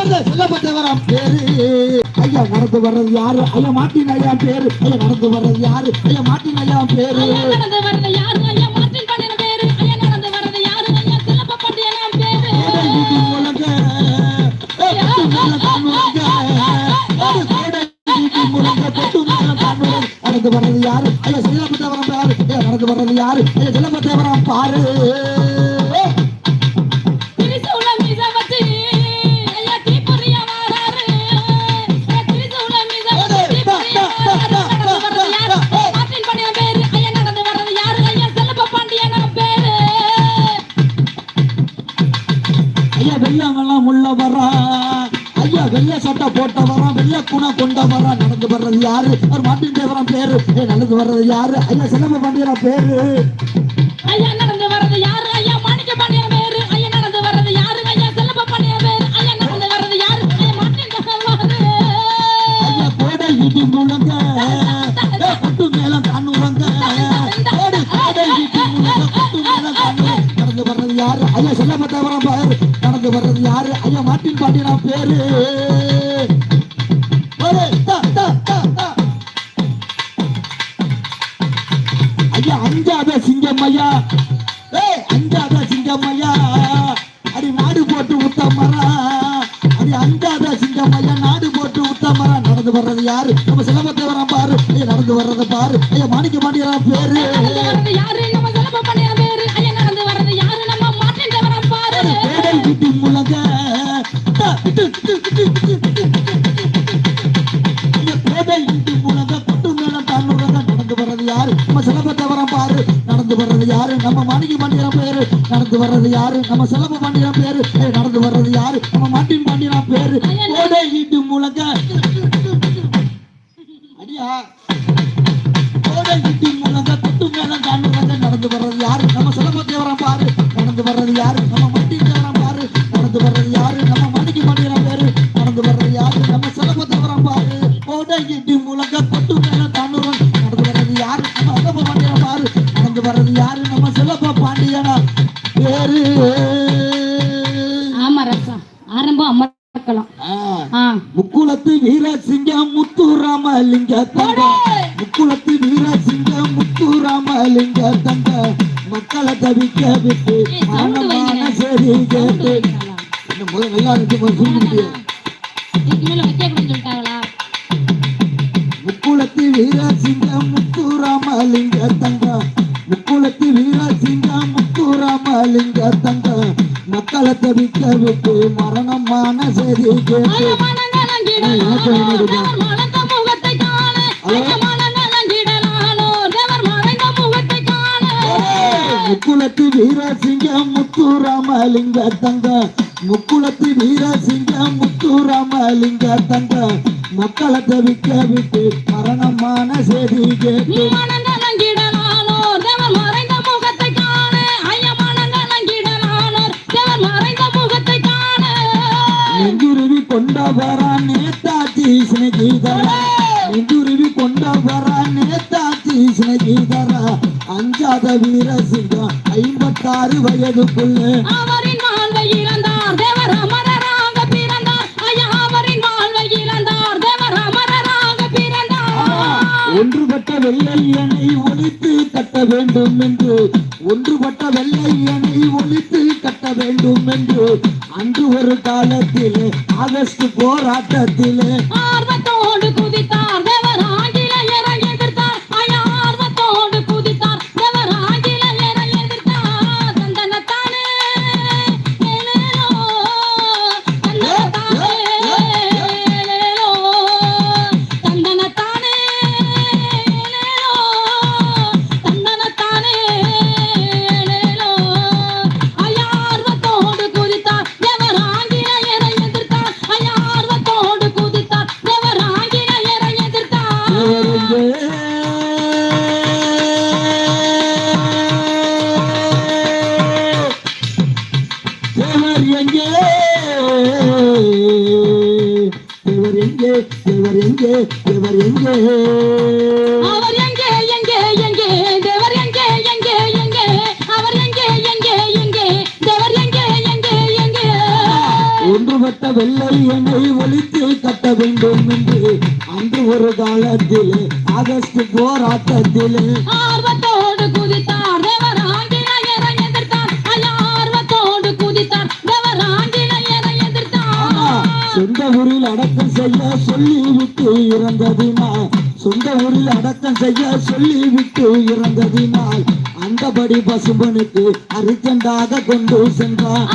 வருது செல்லப்பட்டவரம் பேரு. ஐயா நடந்து வர்றது யாரு? ஐயா மாட்டின் ஐயா பேரு. ஐயா நடந்து வர்றது யாரு? ஐயா மாட்டின் ஐயா பேரு. நடந்து வர்றது யாரு? ஐயா வர்றது யாரு? நடந்து வர்றது யாரு? ஐயா செல்லப்பட்டவரம் பாரு. வெள்ளை சட்டை போட்ட வரா வெள்ளை குணம் கொண்ட வரா நடந்து வர்றது யாரு? அவர் மாட்டின் தேவரம் பேரு. நடந்து வர்றது யாரு? ஐயா சிலம்ப பாண்டியரா பேரு. ஐயா நடந்து வர்றது யாரு? ஐயா மாணிக்க பாண்டியன் பேரு. ஐயா நடந்து வர்றது யாரு? ஐயா செல்லப்ப பாண்டியன் பேரு. ஐயா நடந்து வர்றது யாரு? ஐயா பாண்டியன் ஐயா கோடை இடி முழங்க கொட்டு மேல தானுவங்க கோடை கோடை இடி முழங்க கொட்டு மேல தானுவங்க நடந்து வர்றது யாரு? ஐயா சிலம்ப தேவரம் பேரு. நடந்து வர்றது யாரு? ஐயா மாட்டின் பாண்டியரா பேரு. யாரு நம்ம சிலம்பத்தை வரோம் பாரு ஐயா நடந்து வர்றது பாரு ஐயா மாணிக்க மாட்டேங்கிறா பேரு நடந்து வர்றது யாரு நம்ம செல்லப்ப பாண்டியன் பேரு ஐயா நடந்து வர்றது யாரு நம்ம மார்ட்டின் தேவரம் பாரு கோடை விட்டு முழங்க முழங்க கொட்டு மேல தாண்டுறத நடந்து வர்றது யாரு நம்ம சிலம்பத்தை வரோம் பாரு நடந்து வர்றது யாரு நம்ம மாணிக்க பாண்டியரா பேரு நடந்து வர்றது யாரு நம்ம சிலம்ப பாண்டியரா பேரு நடந்து வர்றது யாரு நம்ம மாட்டின் பாண்டியரா பேரு கோடை வீட்டு முழங்க கோடை வீட்டு முழங்க கொட்டு மேல தாண்டுறத நடந்து வர்றது யாரு? நம்ம சிலம்ப தேவரம் பாரு நடந்து வர்றது யாரு? நம்ம தங்க முக்குளத்து வீரசிங்கம் முத்துராமலிங்க தங்க மக்களை தவிக்க விட்டு வைங்களேன். சரி கேட்டு. இந்த முதல் நல்லா இருக்கு முதல் சொல்லிக்கிட்டு இதுக்கு மேல வைக்க கூடாதுன்னு சொல்லிட்டாங்களா? முக்குளத்து தங்க முக்குளத்து வீரசிங்கம் முத்துராமலிங்க தங்க மக்களை தவிக்க விட்டு மரணமான சரி கேட்டு. ஐயா மனநலங்கிடலானோ, முக்குளத்து வீரசிங்கம் முத்துராமலிங்க தங்க முக்குளத்து வீரசிங்கம் முத்துராமலிங்க தங்க மக்களை தவிக்க விட்டு மரணமான செய்தி கேட்டு. கொண்டவரா நேதாஜி சினகீதரா நெஞ்சுருவி கொண்டவரா நேதாஜி சினகீதரா அஞ்சாத வீரசிங்கம் ஐம்பத்தாறு வயதுக்குள்ள. அவரின் வாழ்வை இழந்தார் தேவர் அமரராக பிறந்தார். ஐயா அவரின் வாழ்வை இழந்தார் தேவர் அமரராக பிறந்தார் ஒன்றுபட்ட வெள்ளையனை ஒழித்து கட்ட வேண்டும் என்று. ஒன்றுபட்ட வெள்ளையனை ஒழித்து கட்ட வேண்டும் என்று. அன்று ஒரு காலத்திலே ஆகஸ்ட் போராட்டத்திலே. ஆர்வத்தோடு குதித்தார் எண்ணெய் ஒழித்து கட்ட வேண்டும் என்று அன்று ஒரு காலத்தில் ஆகஸ்ட் போராட்டத்தில். ஆர்வத்தோடு குதித்தார் சொந்த ஊரில் அடக்கம் செய்ய சொல்லிவிட்டு இறந்ததினால் சொந்த ஊரில் அடக்கம் செய்ய சொல்லிவிட்டு இறந்ததினால் அந்தபடி பசும்பனுக்கு அரிச்சண்டாக கொண்டு சென்றார்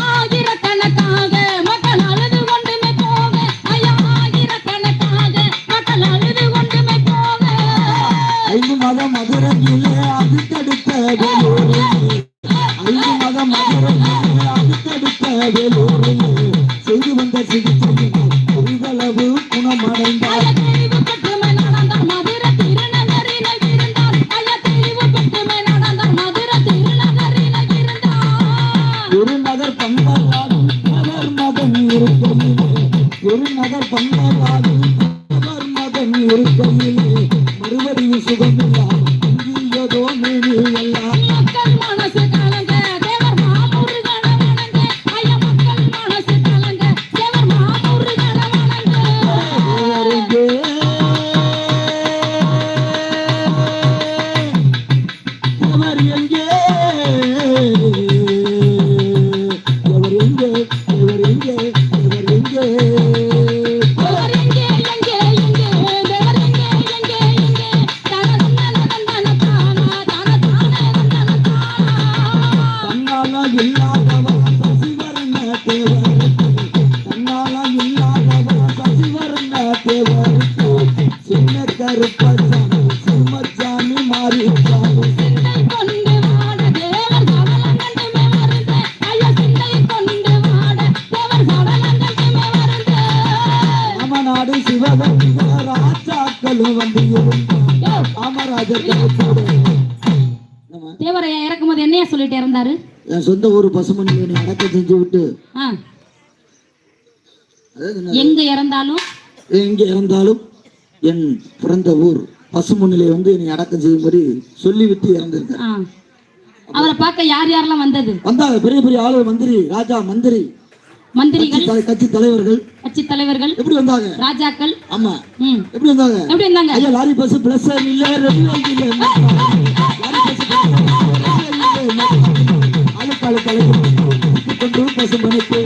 சிவகங்கை ராஜாக்களும் நம்ம தேவரை இறக்கும்போது என்னைய சொல்லிட்டு இறந்தாரு என் சொந்த ஊர் பசுமணி என்னை அடக்கம் செஞ்சு விட்டு எங்க இறந்தாலும் எங்கே இறந்தாலும் என் பிறந்த ஊர் பசுமண்ணிலே வந்து என்னை அடக்கம் செய்யும்படி சொல்லிவிட்டு இறந்திருக்கார் ஆ. அவரை பார்க்க யார் யாரெல்லாம் வந்தது? வந்தாங்க. பெரிய பெரிய ஆளு மந்திரி ராஜா மந்திரி மந்திரிகள் கட்சி- தலைவர்கள். கட்சி தலைவர்கள் எப்படி வந்தாங்க? ராஜாக்கள் ஆமா. எப்படி வந்தாங்க? எப்படி இருந்தாங்க ஐயா லாரி பஸ் பிளஸ் இல்ல ரெண்டு இல்ல லாரி பஸ் ஆளுக்கு ஆளு கலைக்கு கொண்டு பசு மணிக்கு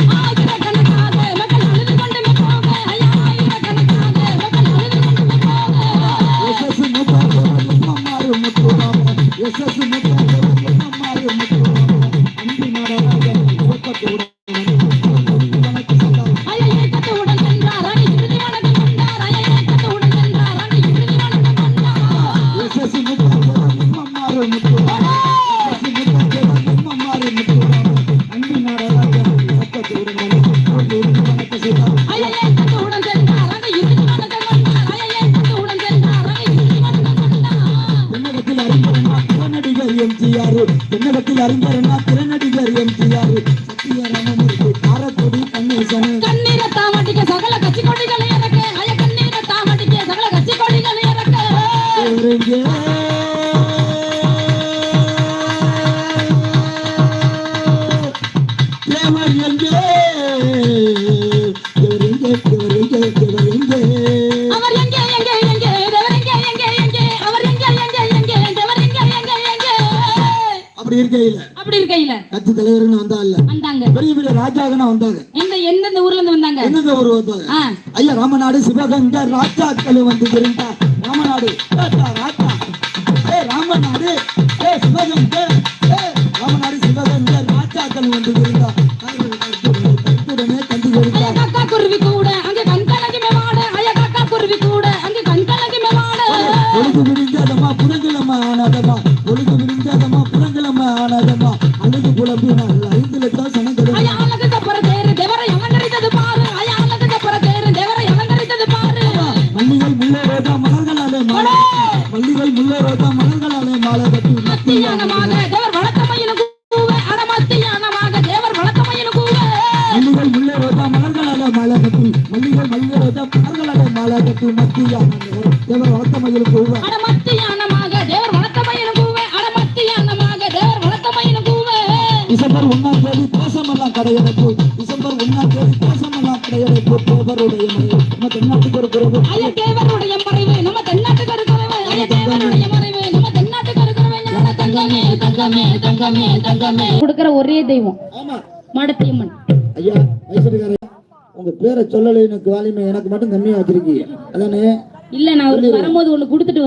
எம்ஜிஆர் தென்னகத்தில் எம் திறனடிகர் ஆர். சத்தியராமமூர்த்தி காரக்குடி கணேசன். இருக்கையில அப்படி இருக்கையில. கட்சி தலைவர்னு வந்தா இல்ல வந்தாங்க. பெரிய பெரிய ராஜாகனா வந்தாங்க. எந்த எந்தெந்த ஊர்ல இருந்து வந்தாங்க? எந்தெந்த ஊர் வந்தாங்க? ஐயா ராமநாடு சிவகங்கை ராஜாக்கள் வந்து இருந்தா ராமநாடு ராஜா ராஜா. ஏ ராமநாடு. ஏ சிவகங்கை. ஏ ராமநாடு சிவகங்கை ராஜாக்கள் வந்து மேவாட பொழுது விடிஞ்சதமா புறங்கிழமை ஆனதமா புறங்கிழமை Begitulah. நம்ம தென்னாட்டுக்கு ஒரு குறைவு ஐயா தேவருடைய மறைவு நம்ம தென்னாட்டுக்கு ஒரு குறைவு ஐயா தேவருடைய மறைவு நம்ம தென்னாட்டுக்கு ஒரு குறைவு ஞான தங்கமே தங்கமே தங்கமே தங்கமே. கொடுக்கிற ஒரே தெய்வம் ஆமா. மடத்தியம்மன் ஐயா வயசுக்கார உங்க பேரை சொல்லலை எனக்கு வாலிமை எனக்கு மட்டும் கம்மியா வச்சிருக்கீங்க. அதானே? இல்ல நான் அவருக்கு வரும்போது ஒண்ணு கொடுத்துட்டு